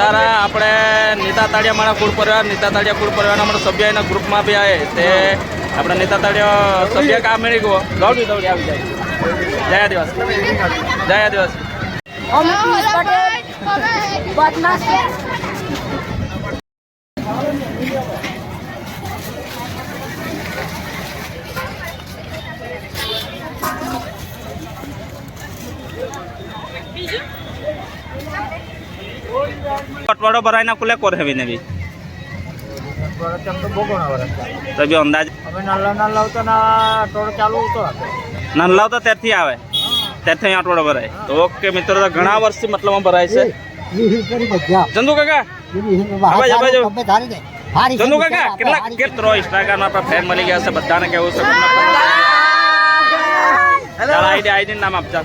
દોસ્તારા આપણે નીતા તાળીયા મારા કુળ પરિવાર, નીતા તાળિયા કુળ પરિવારના અમારા સભ્ય એના ગ્રુપમાં બી આવે તે આપણે નીતા તાળિયા સભ્ય કામ મેળવી ગયો? દોડી દોડી આવી જાય. જય દિવસ જય દિવસ અમિત પટેલ. બદમાશ. અટવાડો ભરાઈને કુલે કોર હેવીને બી તો તો બી અંદાજ અમે નાલા નાલા આવતા ના ટોળ ચાલુ હતો નાનલાવ તો ત્યારથી આવે? ત્યારથી અહીં અટવાડો ભરાય. તો ઓકે મિત્રો તો ઘણા વર્ષથી મતલબમાં ભરાય છે. ચંદુ કાકા! આવાજ, આવાજ. ચંદુ કાકા કેટલા કેટલો ઇન્સ્ટાગ્રામ આપણા ફ્રેન્ડ મળી ગયા છે? બધાને કેવું છે? આઈડી આઈડી નામ આપજા.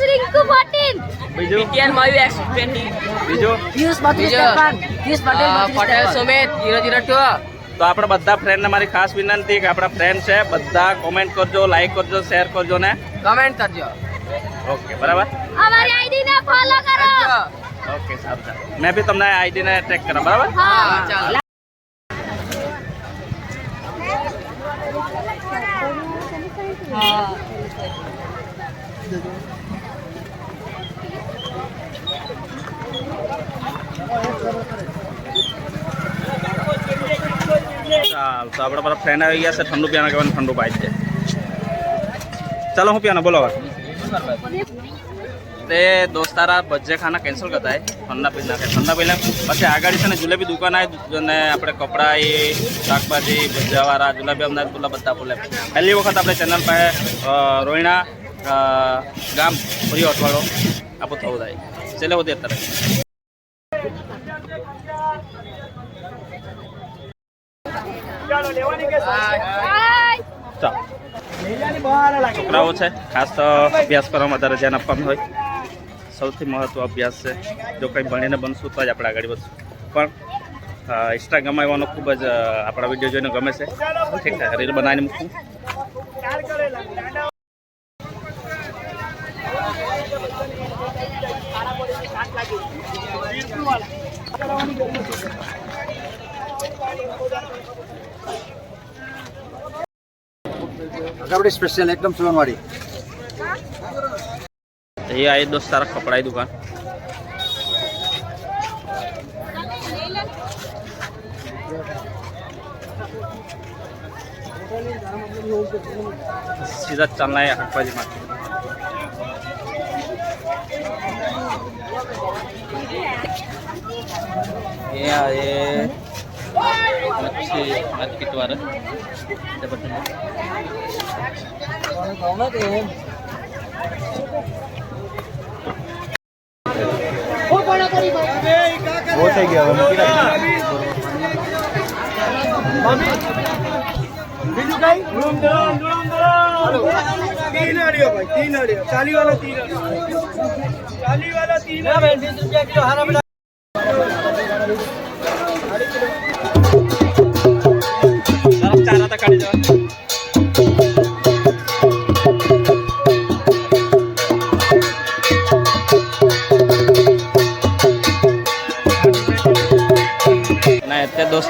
એક્સ રિંકુ પાટીલ બીજું વિદ્યાન માયુ એક્સ 20 બીજો પિયુષ બત્રીસ બીજો. ત્રેપન Piyush Patel Patel Sumit zero zero two તો આપણે બધા ફ્રેન્ડને મારી ખાસ વિનંતી કે આપણા ફ્રેન્ડ છે બધા કોમેન્ટ કરજો લાઈક કરજો શેર કરજો ને. કમેન્ટ કરજો. ઓકે બરાબર? અમારી આઈડી ને ફોલો કરો. ઓકે સારું મેં બી તમને આઈડીને ટેગ કરા બરાબર? હા. ચાલો. ચાલ તો આપણા બધા ફ્રેન્ડ આવી ગયા છે, ઠંડુ પીવાના કહેવાનું, ઠંડુ પાય છે. ચાલો, હું પીવાનું, બોલો તે દોસ્તારા બજે ખાના કેન્સલ કરતા ઠંડા પી નાખે ઠંડા પી પછી આગળ છે ને જુલેબી દુકાન આવી, અને આપણે કપડા એ, શાકભાજી, ભજીયાવાળા, જુલેબી અમદાવાદ બોલા બધા બોલે. પહેલી વખત આપણે ચેનલ પાસે રોહિણા ગામ ફરી અઠવાડો આપણું થવું થાય. છેલ્લે હોતી અત્યારે હાય. ચાલો છોકરાઓ છે ખાસ તો અભ્યાસ કરવામાં વધારે ધ્યાન આપવાનું હોય. સૌથી મહત્વ અભ્યાસ છે. જો કંઈ ભણીને બનશું તો જ આપણે આગળ વધશું. પણ ઇન્સ્ટાગ્રામ આવવાનો ખૂબ જ આપણા વીડિયો જોઈને ગમે છે. ઠીક છે રીલ બનાવીને મૂકું. આપણી સ્પેશિયલ એકદમ સુલનવાડી તો એ આવી દોસ્ત તારા કપડાની દુકાન. સીધા ચાલના એ શાકભાજી માટે એ એ મચ્છી માર્કેટ વાળા જબરદસ્ત બહુ થઈ ગયા હવે મૂકી રાખજો. तीन अड़ियो भाई तीन अड़ियो चाली वाला तीन अड़ियो चाली वाला तीन अड़ियो ચાલો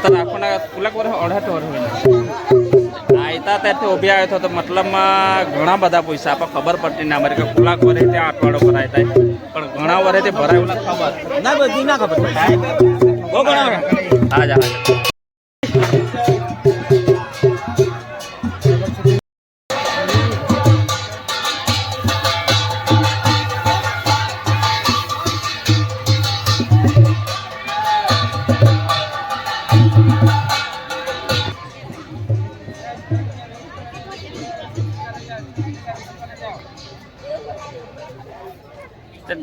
ના આખોના કુલક વર્ષ અઢાર વર્ષ હોય આયતા ત્યારથી ઊભી આવ્યો હતો તો મતલબમાં ઘણા બધા પૈસા આપણે ખબર પડતી ના અમારે કે કુલાક વરે ત્યાં અઠવાડો ભરાય થાય. પણ ઘણા વર્ષથી ભરાયું ના ખબર. ના બધી ના ખબર વર્ષ હા જ હા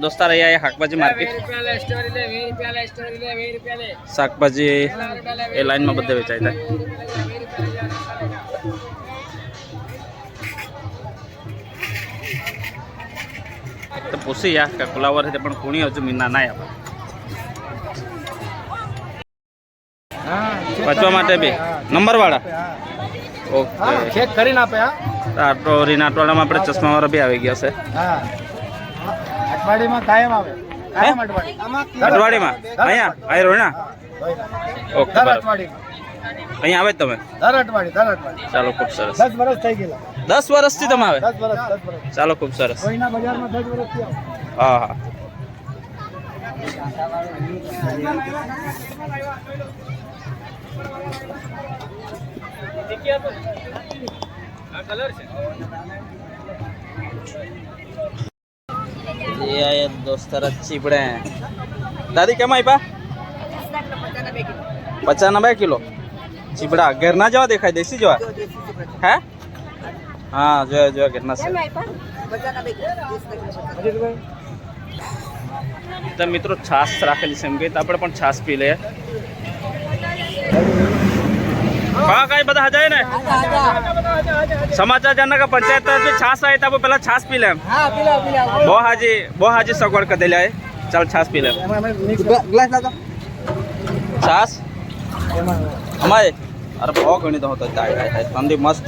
દોસ્તાર અહીંયા એ શાકભાજી માર્કેટ. શાકભાજી એ લાઈનમાં બધે વેચાય થાય. તો પૂછી યા કે ખુલાવર છે પણ કોણી હજુ મીના ના આપે વાંચવા માટે બી. નંબર વાળા ઓકે. ચેક કરીને આપે હા. આટો રીના અટવાડામાં આપણે ચશ્મા વાળા બી આવી ગયા છે. અઠવાડિયામાં કાયમ આવે. અહીંયા? અહીં રોહિણા ઓકે અહીંયા આવે તમે? ચાલો ખૂબ સરસ. દસ વર્ષ થઈ ગયેલા. દસ વર્ષથી તમે આવે? ચાલો ખૂબ સરસ. હા હા. ये आए दोस्तर चीपड़े દાદી કેમ આપ્યા પચાસ બે કિલો ચીપડા ઘરના જેવા દેખાય દેશી જેવા હે હા જોયા જોયા ઘરના છે તો મિત્રો છાશ રાખેલી છે એમ કે આપણે પણ છાશ પી લઈએ હા કઈ બધા હજાય ને સમાચાર જાણના કે પંચાયત તરફથી છાશ આવી તો આપણે પેલા છાશ પી લે એમ હા પીલા પીલા બહુ હાજી બહુ હાજી સગવડ કરી દેલી ચાલ છાશ પી લે ગ્લાસ લાગો છાશ અમારે? અરે બહુ ઘણી તો હતો ઠંડી મસ્ત.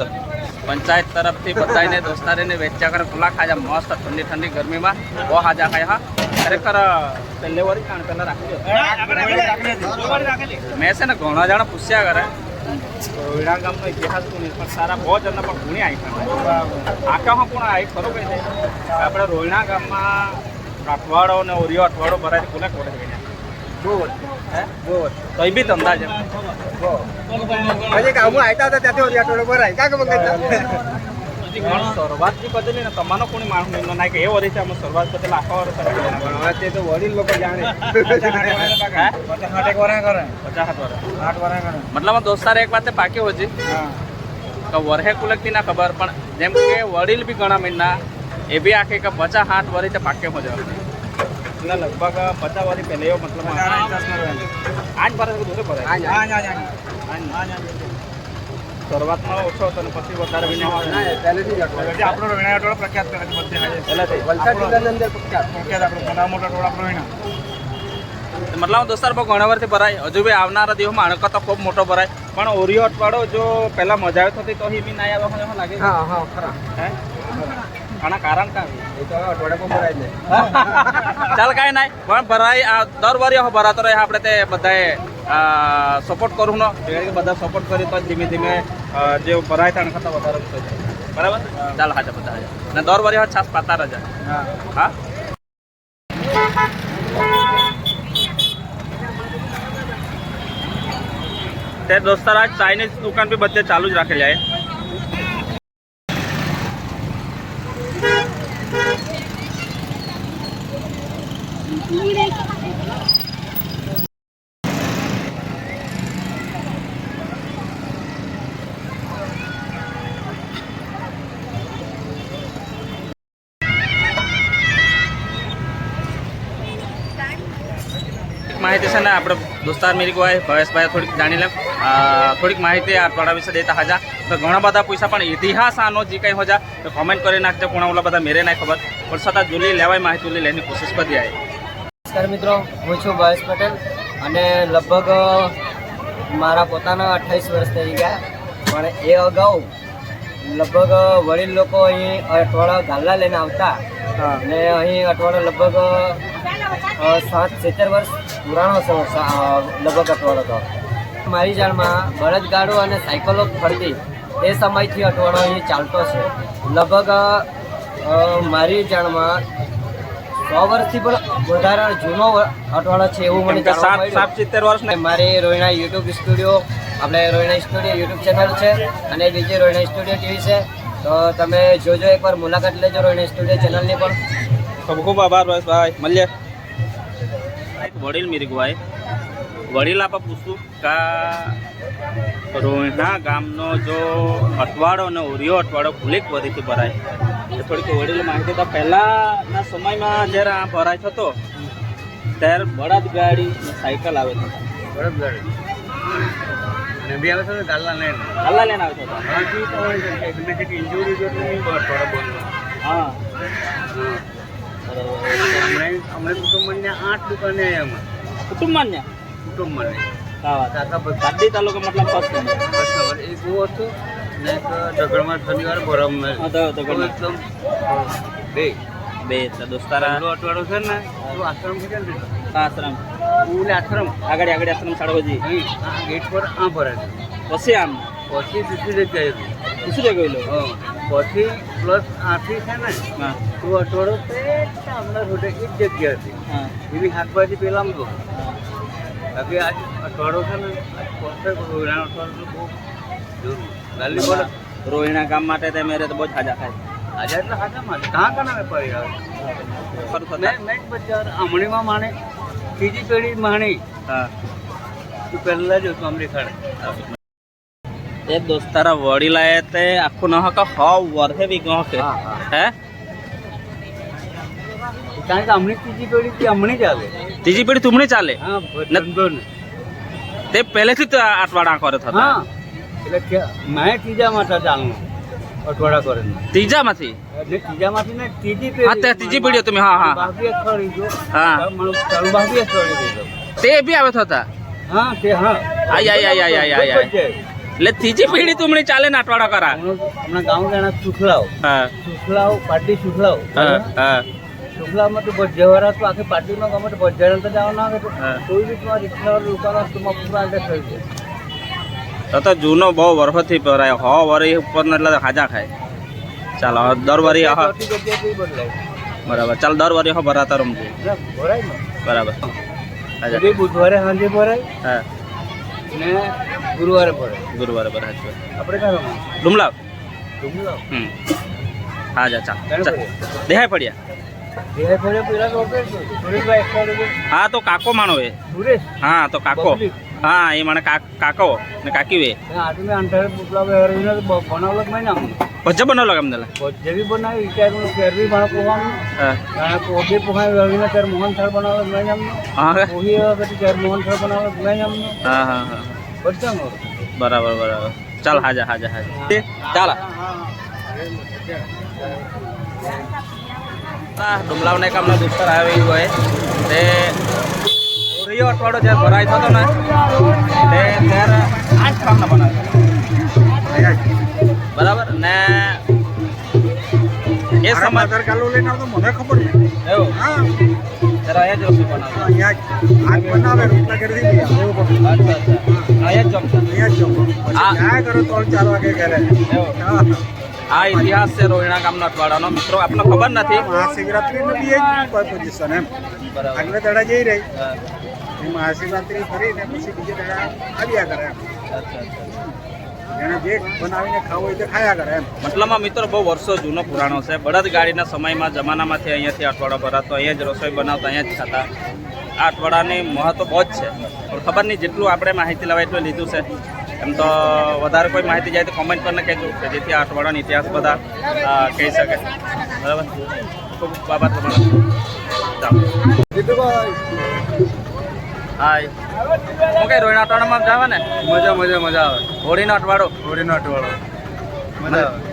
પંચાયત તરફથી બધાને દોસ્તારીને વેચ્યા કરે ખુલ્લા ખાજા મસ્ત ઠંડી ઠંડી ગરમીમાં. બહુ હાજા ખાય હા. ખરેખર પહેલે વળી કાણ પહેલાં રાખી મેં છે ને ઘણા જણા પૂછ્યા કરે. રોહિણા ગામનો ઇતિહાસ કોની પણ સારા બહુ જણને પણ ગુણી આવી આખા હું પણ આવી ખરો કહી દે આપણે રોહિણા ગામમાં અઠવાડો અને ઓરિયો અઠવાડો ભરાય કોને કોને ગઈ બહુ વર્ષ તો એ બી ધંધા છે. હજી કામમાં આવ્યા હતા ત્યાંથી ઓરિયા ટોળો ભરાય. કાં ખબર શરૂઆતથી બદલી ને તમારો કોની માણસ નિર્ણય ના કે એ વધી છે અમે શરૂઆત બદલ આખા વર્ષ તે તો વડીલ લોકો જાણે. પચાસ કરે. વર્ષ. આઠ કરે. મતલબ દોસ્તાર એક વાત પાકી હોજી? હા. કે વરહે કુલકથી ના ખબર પણ જેમ કે વડીલ બી ઘણા મહિના એ બી આખે કે પચાસ આઠ વરી તે પાકે મજા એટલે લગભગ પચાસ વરી પહેલે એવો મતલબ આઠ ભરે પડે શરૂઆતમાં ઓછો હતો અને પછી વધારે વિનય આપણો રોહિણા ટોળો પ્રખ્યાત કરે છે બધે વલસાડ જિલ્લાની અંદર પ્રખ્યાત પ્રખ્યાત. આપણો ઘણા મોટા ટોળા આપણો મતલબ દોસ્તાર બહુ ઘણા વર્ષથી ભરાય. હજુ બી આવનારા દિવસમાં અણકો તો ખૂબ મોટો ભરાય. પણ ઓરિયો અઠવાડો જો પહેલા મજા આવી થતી તો એ બી ના આવ્યો હોય એવું લાગે હા હા ખરા. હે? આના કારણ કા? એ તો અઠવાડિયામાં ભરાય છે ચાલ કાંઈ નહીં. પણ ભરાય આ દર વારે ભરાતો રહે. આપણે તે બધાએ સપોર્ટ કરું નો. બધા સપોર્ટ કરી તો ધીમે ધીમે જે ભરાય થાય કરતાં વધારે બરાબર? ચાલ હાજર બધા હાજર ને દર વારે છાસ પાતા રજા હા. હા? તે દોસ્તાર આજ ચાઇનીઝ દુકાન બી બધે ચાલુ જ રાખેલી છે માહિતી છે ને આપણે દોસ્તાર મેરી કોઈ ભવેશભાઈ થોડીક જાણી લેમ. થોડીક માહિતી આ અઠવાડા વિશે દેતા હાજા. તો ઘણા બધા પૈસા પણ ઇતિહાસ આનો જે કંઈ હોજા, તો કોમેન્ટ કરી નાખજો કોણા ઓલા બધા મેરે ના ખબર. પણ છતાં જોલી લેવાય માહિતી જોલી લેવાની કોશિશ કરી આવી નમસ્કાર મિત્રો, હું છું ભવેશ પટેલ અને લગભગ મારા પોતાના અઠ્ઠાવીસ વર્ષ થઈ ગયા, પણ એ અગાઉ લગભગ વડીલ લોકો અહીં અઠવાડા ગાલ્લા લઈને આવતા. અને અહીં અઠવાડો લગભગ સાત સિત્તેર વર્ષ પુરાણો છે લગભગ અઠવાડો તો. મારી જાણમાં બળદગાડો અને સાયકલો ફરતી એ સમયથી અઠવાડો અહીં ચાલતો છે. લગભગ મારી જાણમાં સો વર્ષથી પણ વધારે જૂનો અઠવાડો છે એવું મને સાત સાત સિત્તેર વર્ષ મારી રોહિણા યુટ્યુબ સ્ટુડિયો આપણે રોહિણા સ્ટુડિયો યુટ્યુબ ચેનલ છે અને બીજી રોહિણા સ્ટુડિયો ટીવી છે. તો તમે જોજો એકવાર મુલાકાત લેજો રોહિણા સ્ટુડિયો ચેનલની પણ. ખૂબ ખૂબ આભાર ભાઈ. મળીએ. વડીલ મેરી ગુવાય વડીલ આપણે પૂછું કા રોહિણા ગામનો જો અઠવાડો અને ઓરિયો અઠવાડો કુલિક વધીથી ભરાય. એ થોડીક વડીલ માહિતી તો પહેલાંના સમયમાં જ્યારે આ ભરાય થતો ત્યારે બળદ ગાડી સાયકલ આવે છે. બળદગાડી. બી આવે છે ને ગાલ્લા લઈને હાલા લઈને આવતો હતો બાકી તો હોય છે. કે ગમે તે ઇન્જુરી જો તો નહીં બહાર થોડા બોલવા હા. હમણાં હમણાં કુટુંબને આઠ દુકાને માન્ય કુટુંબને? બધા કાદી તાલુકા મતલબ ફર્સ્ટ કસ્ટમર એક એવો હતો ને એક ડગરમાં શનિવાર ઘરના. એકદમ બે. બે એટલે દોસ્તારા. અટવાડો છે ને તો આશ્રમ છે ને આશ્રમ. ઉલે આશ્રમ. આગળ આગળ આશ્રમ અહીં આ ગેટ પર આ ભરે પછી આમ? પછી હતું. પૂછી દે ગયેલો? પછી પ્લસ આથી છે ને તો અટવાડો હમણાં રોડે એક જગ્યા હતી. એની શાકભાજી પેલા તો બાકી આજ અટવાડો છે ને આજ રોયડાનો અઠવાડિયો બહુ જરૂર. ગાલી બોલે રોહિણા ગામ માટે તમે તો બહુ જ હાજા ખાય. એટલે હાથે કાં કાના વેપારી આવે? મેં મેં બજાર આમણીમાં માણે ત્રીજી પેઢી માણી. હા. તું પહેલાં જ હતું આમરી ખાડે એ દોસ્તારા વડીલા એ તે આખું ન હક હ વર્ષે બી ગયો કે હા, કારણ કે હમણી ત્રીજી પેઢી થી હમણી ચાલે ત્રીજી પેઢી તુમણી ચાલે? તે પહેલેથી જ આઠવાડા કરે થતા. હા. એટલે મેં ત્રીજા માટે ચાલનું. અઠવાડા કરે ને ત્રીજામાંથી? એટલે ત્રીજા માંથી ને ત્રીજી અત્યારે ત્રીજી પેઢી તમે હા હા. બાકી અઠવાડી જો. હા. ચાલુ બાકી તે બી આવે થતા હા તે હા. આય, આય, આય, આય, આય, આય. એટલે ત્રીજી પેઢી તુમણી ચાલે ને અઠવાડા કરા. હમણાં ગામ ગાણા સુખલાવ હા. સુખલાવ પાર્ટી સુખલાવ હા હા. સુખલાવમાં તો બજાવાળા તો આખી પાર્ટીમાં ગમે તો બજાર તો જવા ના આવે તો કોઈ બી તમારે રિક્ષાવાળા દુકાનો તમારા પૂરા અંદર થઈ જાય તો જૂનો બહુ વર્ષોથી ભરાય હો વરી ઉપર એટલે હાજા ખાય. ચાલો દર વરી હા બરાબર. ચાલ દર વરી હો ભરાતા રમજો ભરાય બરાબર. હાજા બુધવારે સાંજે ભરાય હા. ને ગુરુવારે ભરાય. ગુરુવારે બરાબર હાચું. આપણે ક્યાં રમવાનું? ડુમલાવ. ડુંગળાવ. હમ. હાજા ચાલ. ચાલ દેહાય પડ્યા છે. હા તો કાકો માનો એ. હા તો કાકો. હા એ મને કાક- કાકો ને કાકી વે ત્યાં આજે મેં અંધારે પુતળા પહેરીને તો બનાવલો જ નહીં ને ભજ્જા બનાવલો કેમ દેલા ભજ્જે બી બનાવી વિચારનું ફેર બી ભણ પોવાનું. હા. પોગે પોહાય રવીને ત્યારે મોહન થાળ બનાવે જ નહીં એમનો હા? પોહી પછી ત્યારે મોહન થાળ બનાવે જ નહીં એમનો હા હા હા બધાનો બરાબર બરાબર. ચાલ હાજા હાજા હાજા. ચાલ. ડુમલાવને કામના દોસ્તર આવી હોય. તે ઓરિયો અઠવાડો જ્યારે ભરાય થતો ને એટલે ત્યારે આઠ કામના બનાવે બરાબર? ને એ સમય આધાર કાર્ડ લઈને આવતો મને ખબર નહીં. એવું? હા. ત્યારે અહીંયા જ રસોઈ અહીંયા જ. આજ બનાવે રોટલા એવું બધું. અચ્છા અચ્છા. અહીંયા જ જમતા અહીંયા જ જમો. આ- કરો ત્રણ ચાર વાગે ઘરે. એવું. આ ઇતિહાસ છે રોહિણા ગામના અઠવાડાનો મિત્રો આપણને ખબર નથી? મહાશિવરાત્રી નું બી એ પોઝિશન એમ. બરાબર. આગલા દાડા જઈ રહી. હા. એ મહાશિવરાત્રી પછી બીજે દાડા આવ્યા કરે એમ. અચ્છા અચ્છા એને જે બનાવીને ખાવું હોય તે ખાયા કરે એમ. મતલબમાં મિત્રો બહુ વર્ષો જૂનો પુરાણો છે. બળદગાડીના સમયમાં જમાનામાંથી અહીંયાથી અઠવાડો ભરાતો અહીંયા જ રસોઈ બનાવતા અહીંયા જ ખાતા. આ અઠવાડાની મહત્વ બહુ જ છે. પણ ખબર નહીં જેટલું આપણે માહિતી લેવાય એટલું લીધું છે. એમ તો વધારે કોઈ માહિતી જાય તો કોમેન્ટ કરીને કહેજો કે જેથી આ અઠવાડાનો ઇતિહાસ બધા કહી શકે. બરાબર? ખૂબ બાબત તમારો. ચાલો હાય હું કઈ રોહિણા અઠવાડામાં જાવે ને? મજા મજા મજા આવે. હોળીનો અઠવાડો? હોળીનો અઠવાડો. મજા આવે.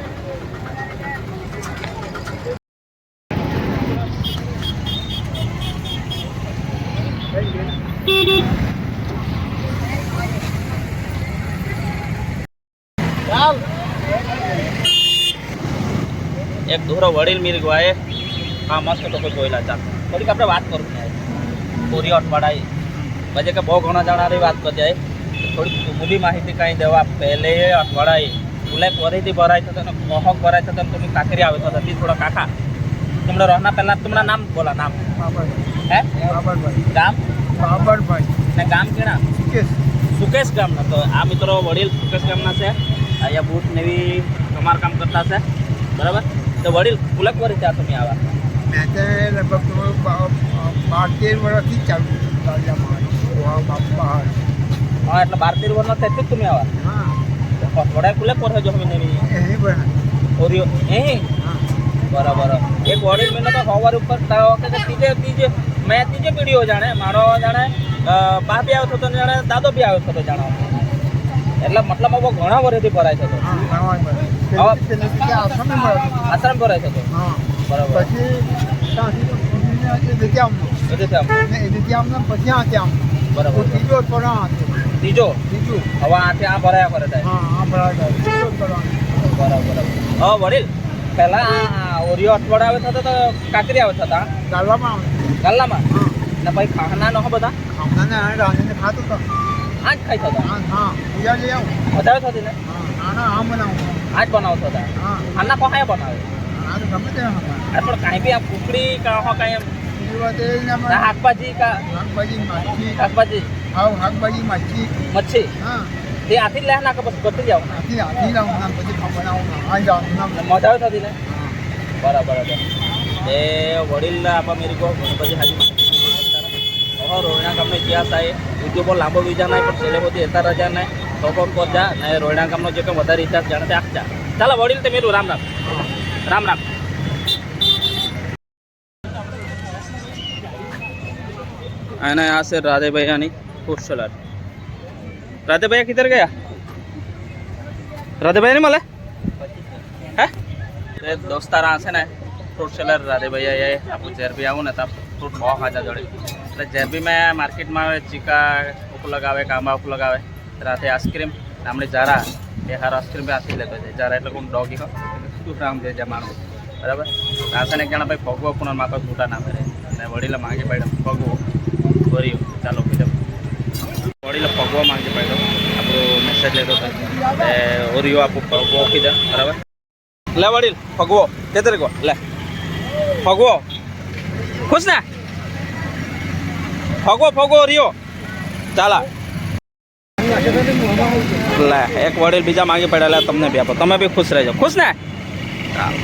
એક દોરો વડીલ મિલ ગવાએ આ મસ્ત તો કોઈ જોયેલા ચાલ. થોડીક આપણે વાત કરું. પૂરી અઠવાડાઈ પછી કે બહુ ઘણા જણાની વાત જાય. થોડીક મૂડી માહિતી કાંઈ દેવા પહેલે અઠવાડાઈ ફૂલે ફરીથી ભરાય થતો ને મોહક ભરાય થતો તમે કાંકરી આવે તો હતી થોડા કાકા તમને રહના પહેલાં તમારા નામ બોલા, નામ. હે? ગામ? બાબરભાઈ ને ગામ કેણા સુકેશ સુકેશ ગામના. તો આ મિત્રો વડીલ સુકેશ ગામના છે. અહીંયા બૂટ નેવી સમારકામ કરતા છે બરાબર? તો વડીલ ફૂલક વરી ત્યાં તમે આવા? મેં લગભગ બાર તેર વર્ષથી ચાલુ તેથી જ તમે આવા. હા. વડાય ફૂલક પર જો તમે નેવી એની પણ ઓરિયો એ બરાબર. એક વડીલ મેં તો ઉપર કે ત્રીજે ત્રીજે મેં ત્રીજે પીડીઓ જાણે મારો જાણે બા બી આવ્યો થતો જાણે દાદો બી આવ્યો થતો જાણો. એટલે મતલબ બહુ ઘણા વર્ષથી ભરાય થતો આશ્રમ ભરાય હા. બરાબર. પછી આમ પછી આ ત્યાં. બરાબર. ત્રીજો થોડા ત્રીજો? ત્રીજું. હવે આથી આ ભરાયા કરે થાય હા હા બરાબર ત્રીજો થોડા બરાબર બરાબર. હા વડીલ પહેલા આ ઓરિયો અઠવાડા આવે થતા તો કાકરી આવે થતા? આવે. ગાલ્લામાં ને પછી ખાના નો બધા? ખાના ને રાંધીને ખાતો તો. આ જ ખાઈ થતા? હા હા પૂજા લઈ આવું. વધારે થતી ને? હા ના આમ બનાવું. આ જ બનાવ થતા? હા. ખાના કોહાય બનાવે? આ તો ગમે તે આ પણ કાંઈ બી આ કુકડી કા હો કાંઈ એમ શાકભાજી શાકભાજી માછી શાકભાજી? માછી મચ્છી? હા તે આથી જ લે ના કે પછી જાવ બનાવું આ જાઉં નામ મજા આવે થતી ને? બરાબર એ વડીલ આપા મેરી કો ગણપતિ હાજી. ઓહો રોહિણા ગામનો आहे યુટ્યુબ પર લાંબો વિચાર નહીં, પણ છેલ્લે બધી એતા રજા નહીં તો કોણ કોણ જા. ને રોહિણા ગામનો જે કંઈ વધારે ઇતિહાસ જાણે તે આખજા ચાલો, વડીલ તે મેરું રામ રામ. રામ રામ. અને આ છે રાધે ભૈયાની ફૂડ સલાડ રાધે ભૈયા કિધર ગયા રાધે ભૈયા નહીં મળે હે તે દોસ્તારા છે ને ફ્રૂટ સેલર રાધે ભૈયા એ આપણું જેર બી આવું ને તો ફ્રૂટ બહુ ખાજા જોડે એટલે જેર બી મેં માર્કેટમાં આવે ચીકા ઉપ લગાવે કાંબા ઉપ લગાવે રાતે આઈસ્ક્રીમ આપણે જારા એ હાર આઈસ્ક્રીમ બી આથી લેતો છે જારા એટલે કોણ ડોગી હો શું નામ છે જમાણું બરાબર આ છે ને એક જણા ભાઈ ભગવો પણ માથા છૂટા ના કરે અને વડીલે માંગે પાડ્યો ભગવો કર્યું ચાલો કીધું વડીલે ભગવો માંગે પાડ્યો આપણો મેસેજ લેતો હતો. ઓરિયો આપું ભગવો કીધા બરાબર? લે વડીલ ભગવો કેતર કો લે. ભગવો ખુશ ને? ભગવો ભગવો રિયો ચાલા. લે, એક વડીલ બીજા માંગી પડ્યા. લે, તમને બી આપો. તમે બી ખુશ રહેજો. ખુશ ને? ચાલો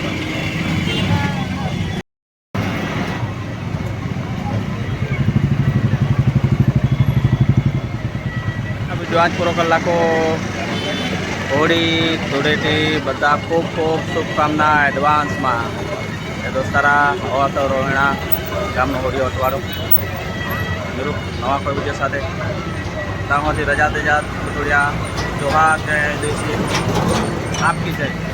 આજ પૂરો કલાકો. હોળી, ધૂળેટી, બધા ખૂબ ખૂબ શુભકામના એડવાન્સમાં. એ દોસ્તારા હવા તો રોહિણા ગામનો હોળી અટવાડો મેરું નવા કોઈ વીડિયો સાથે. તામાંથી રજા તેજા થોડિયા જોહા કે દેશી આપકી જય.